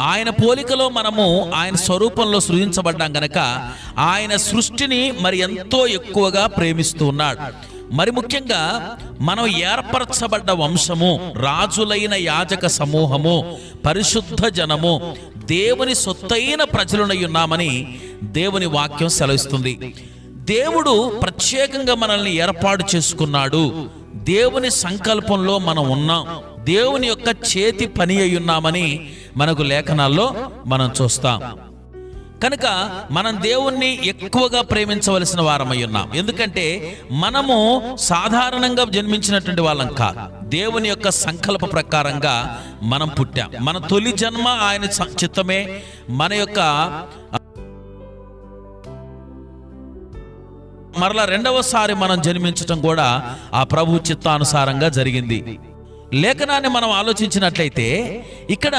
ఆయన పోలికలో మనము ఆయన స్వరూపంలో సృజించబడ్డాం గనక ఆయన సృష్టిని మరి ఎంతో ఎక్కువగా ప్రేమిస్తూ ఉన్నాడు. మరి ముఖ్యంగా మనం ఏర్పరచబడ్డ వంశము రాజులైన యాజక సమూహము పరిశుద్ధ జనము దేవుని సొత్తైన ప్రజలునై ఉన్నామని దేవుని వాక్యం సెలవిస్తుంది. దేవుడు ప్రత్యేకంగా మనల్ని ఏర్పాటు చేసుకున్నాడు. దేవుని సంకల్పంలో మనం ఉన్నాం. దేవుని యొక్క చేతి పని అయి ఉన్నామని మనకు లేఖనాల్లో మనం చూస్తాం. కనుక మనం దేవుణ్ణి ఎక్కువగా ప్రేమించవలసిన వారమై ఉన్నాం. ఎందుకంటే మనము సాధారణంగా జన్మించినటువంటి వాళ్ళం కాదు. దేవుని యొక్క సంకల్ప ప్రకారంగా మనం పుట్టాం. మన తొలి జన్మ ఆయన చిత్తమే. మన యొక్క మరలా రెండవసారి మనం జన్మించటం కూడా ఆ ప్రభు చిత్తానుసారంగా జరిగింది. లేఖనాన్ని మనం ఆలోచించినట్లయితే ఇక్కడ